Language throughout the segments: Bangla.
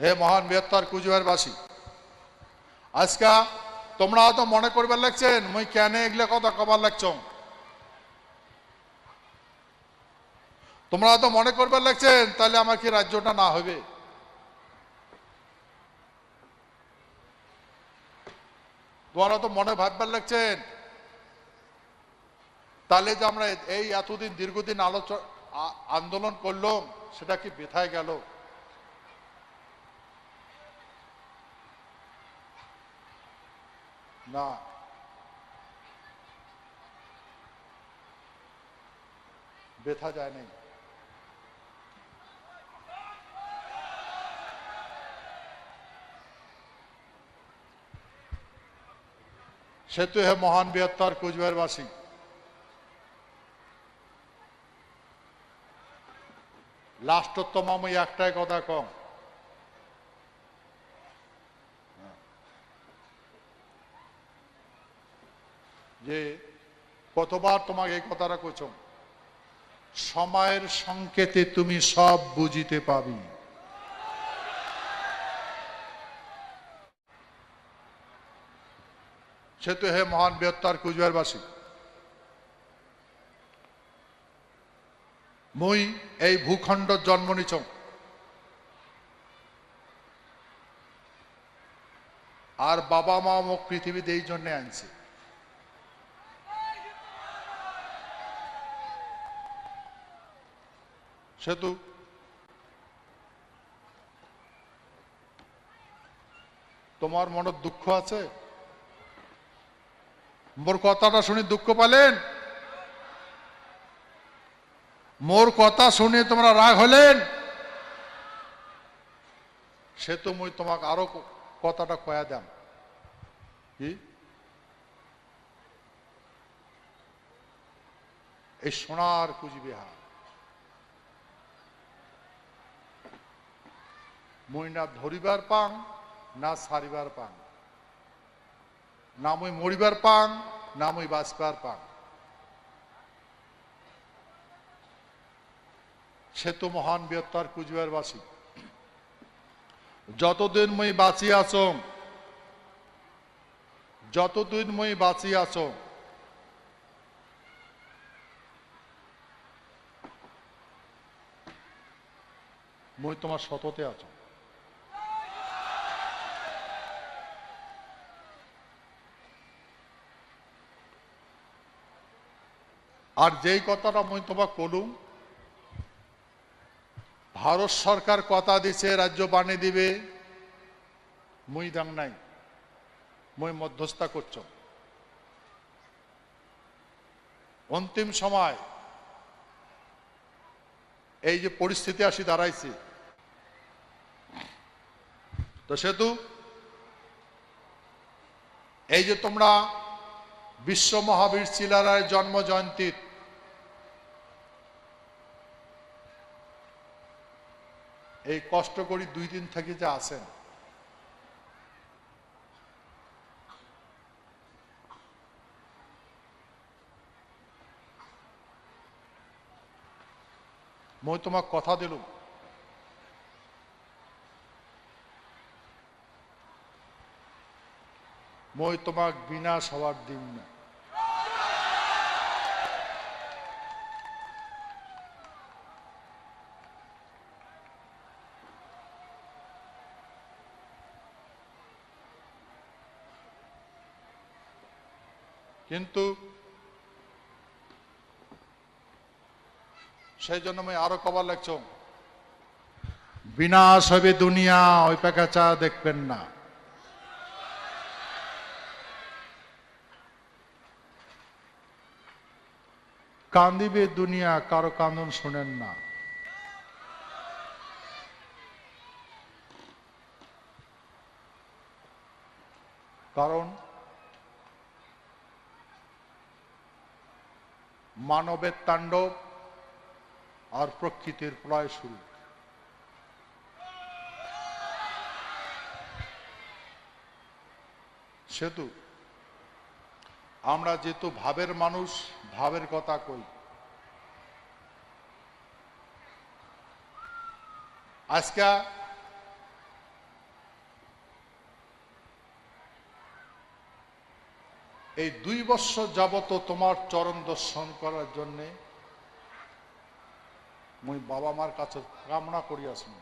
হে মহান বৃহত্তর কুচবিহারবাসী, আজকা তোমরা তো মনে করবার লাগছেন, মুই কেন এগুলো কথা কবার লাগছ তোমরা তো মনে করবার লাগছেন, তাহলে আমার কি রাজ্যটা না হবে? তোমরা তো মনে ভাববার লাগছেন, তাহলে যে আমরা এই এতদিন দীর্ঘদিন আলোচনা আন্দোলন করলাম, সেটা কি বেথায় গেল? না বেথা যায় নাই সেতু হে মহান বৃহত্তর কুচবিহারবাসী। লাস্টোত্তম আমি একটাই কথা কম। যে কতবার তোমাকে এই কথাটা কইছ? সময়ের সংকেতে তুমি সব বুঝিতে পাবি। সে তো হে মহান বৃহত্তর কুচবিহারবাসী, মুই এই ভূখণ্ড জন্ম নিছ। আর বাবা মা মোক পৃথিবীতে এই জন্যে আনছে। সেতু তোমার মনে দুঃখ আছে? মোর কথাটা শুনে দুঃখ পালেন? মোর কথা শুনে তোমরা রাগ হলেন? সে তো মুই তোমাকে আরও কথাটা কয়া দাম। কি? এই সোনার কুচবিহার মুই না ধরিবার পাং, না সারিবার পাং। না মুই মরিবার পাং, না মুই বাঁচবার পাং। সে তো মহান বৃহত্তর কুচবিহারবাসী যতদিন মুই বাঁচি আছো, যতদিন মুই বাঁচি আছো, মুই তোমার সততে আছো। আর যেই কথাটা মুই তোমাক কলুম ভারত সরকার কথা দিছে রাজ্য বানিয়ে দিবে, মুই দাম নাই, মুই মধ্যস্থা করছ। অন্তিম সময় এই যে পরিস্থিতি আসি দাঁড়াইছে, তো সেতু, এই যে তোমরা বিশ্ব মহাবীর চিলারায় জন্ম জয়ন্তীর এই কষ্ট করি দুই দিন থেকে যে আসেন মই তোমাক কথা দিলুম মই তোমাক বিনাশ হওয়ার দিন না। কিন্তু সেই জন্য আমি আরও কবার লাগছ বিনাশ হবে দুনিয়া, ওই পেকাচা দেখবেন না। কান্দিবে দুনিয়া, কারও কান্দন শোনেন না। কারণ মানবের তাণ্ডব আর প্রকৃতির প্রলয় শুরু। সেতু, আমরা যেহেতু ভাবের মানুষ, ভাবের কথা কই। আজকে এই দুই বছর যাবত তোমার চরণ দর্শন করার জন্যে মুই বাবা মার কাছে কামনা করি আসুন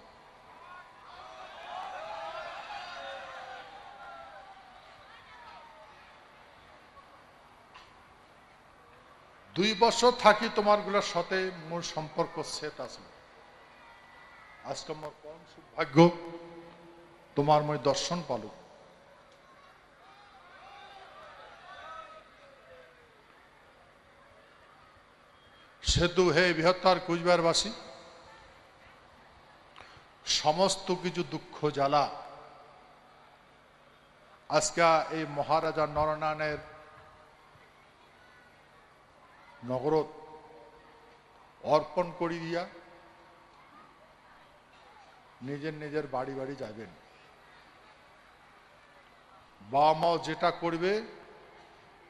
দুই বছর থাকি তোমারগুলোর সাথে মোর সম্পর্ক সেট আছে। আজকে আমার কম সৌভাগ্য, তোমার মই দর্শন পালো সেতু হে বৃহত্তর কুচবিহারবাসী, সমস্ত কিছু দুঃখ জ্বালা। আজকে এই মহারাজা নরনারায়ণের নগরত অর্পণ করি দিয়া নিজের নিজের বাড়ি বাড়ি যাবেন বাবা মাও যেটা করবে,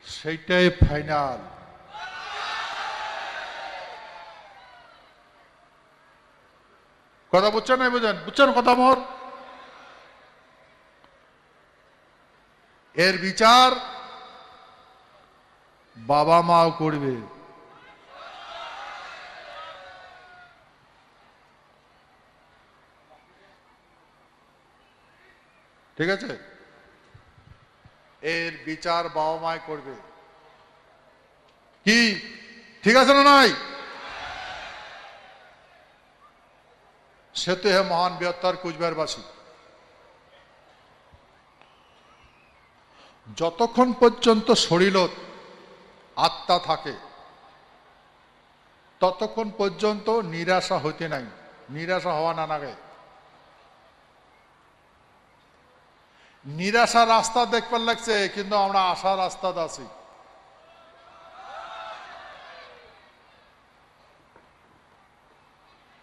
সেইটাই ফাইনাল কথা বুঝছেন না বুঝেন? বুঝছেন কথা মোর এর বিচার বাবা মাও করবে। ঠিক আছে? এর বিচার বাবা মায় করবে। কি? ঠিক আছে না নাই? সে তো হে মহান বৃহত্তর কুচবিহারবাসী যতক্ষণ পর্যন্ত শরীরত আত্মা থাকে ততক্ষণ পর্যন্ত নিরাশা হইতে নাই নিরাশা হওয়া না লাগে নিরাশা রাস্তা দেখবার লাগছে কিন্তু আমরা আশা রাস্তা আছি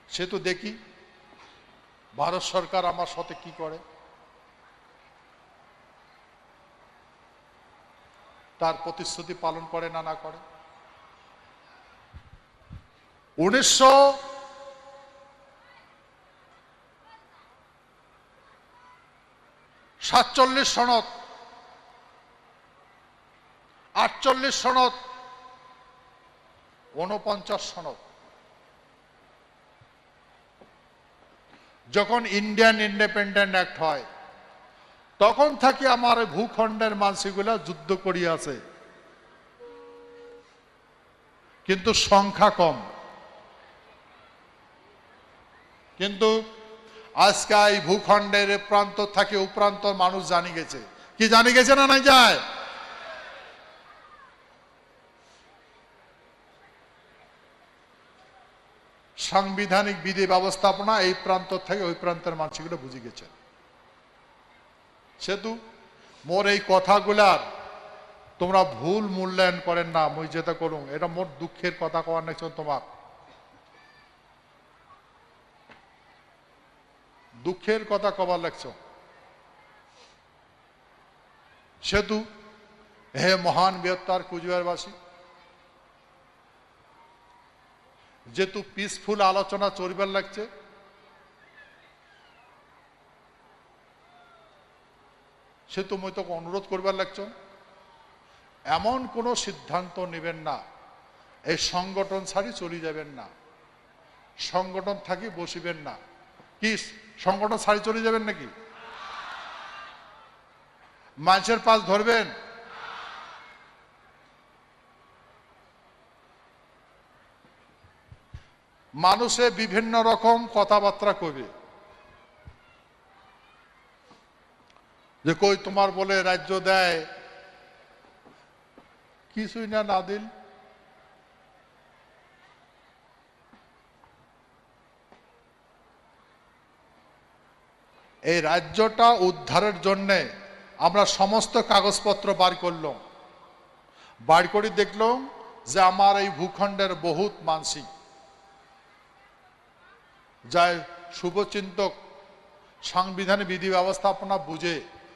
সে তো দেখি ভারত সরকার আমার সাথে কি করে? তার প্রতিশ্রুতি পালন করে না না করে? উনিশশো সাতচল্লিশ সনদ, আটচল্লিশ সনদ উনপঞ্চাশ সনদ। যখন ইন্ডিয়ান ইন্ডিপেন্ডেন্ট অ্যাক্ট হয়, তখন থাকি আমার ভূখণ্ডের মানসিকগুলা যুদ্ধ করিয়াছে। কিন্তু সংখ্যা কম। কিন্তু আজকে এই ভূখণ্ডের প্রান্ত থাকে উপ্রান্ত মানুষ জানি গেছে। কি জানি গেছে না নাই যায়? সাংবিধানিক বিধি ব্যবস্থাপনা এই প্রান্ত থেকে ওই প্রান্তের মানুষগুলো বুঝে গেছে। সেতু, মোর এই কথাগুলার তোমরা ভুল মূল্যায়ন করেন না, মুই যেটা করুন এটা মোর দুঃখের কথা কওয়ার নেছ তোমার। দুঃখের কথা কবার লাগছ। সেতু, হে মহান বৃহত্তর কুচবিহারবাসী যেহেতু পিসফুল আলোচনা চলবার লাগছে। সেহেতু মই তোকে অনুরোধ করবার লাগছ। এমন কোনো সিদ্ধান্ত নেবেন না। এই সংগঠন ছাড়ি চলে যাবেন না। সংগঠন থাকি বসিবেন না। কি, সংগঠন ছাড়ি চলে যাবেন নাকি? মানুষের পাশ ধরবেন? মানুষে বিভিন্ন রকম কথাবার্তা কবে যে কই তোমার বলে রাজ্য দেয়, কিছুই না না দিল এই রাজ্যটা উদ্ধারের জন্যে আমরা সমস্ত কাগজপত্র বার করলাম। বার করে দেখলাম যে আমার এই ভূখণ্ডের বহুত মানসিক। যায় শুভচিন্তক সাংবিধানিক বিধি ব্যবস্থাপনা বুঝে,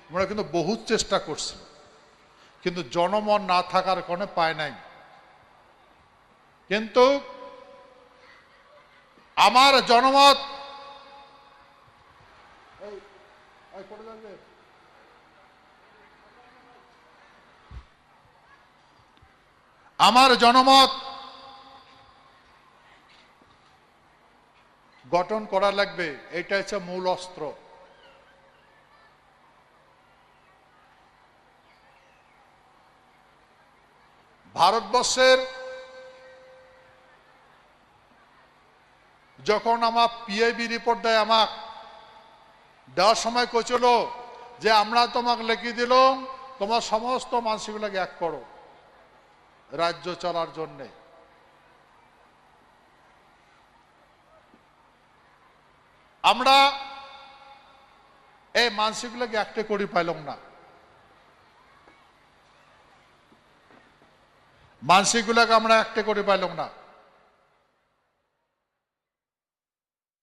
আমরা কিন্তু বহুত চেষ্টা করছি কিন্তু জনমন না থাকার কারণে পায় নাই কিন্তু আমার জনমত। আমার জনমত গঠন করা লাগবে, এটা হচ্ছে মূল অস্ত্র। ভারতবর্ষের যখন আমার পিআইবি রিপোর্ট দেয় আমাক, দেওয়ার সময় কইছিল যে, আমরা তোমাকে লিখে দিলাম, তোমার সমস্ত মানুষগুলোকে এক করো, রাজ্য চলার জন্যে। আমরা এই মানসিকগুলোকে একটা করি পাইলাম না। মানসিকগুলোকে আমরা একটা করে পাইলাম না।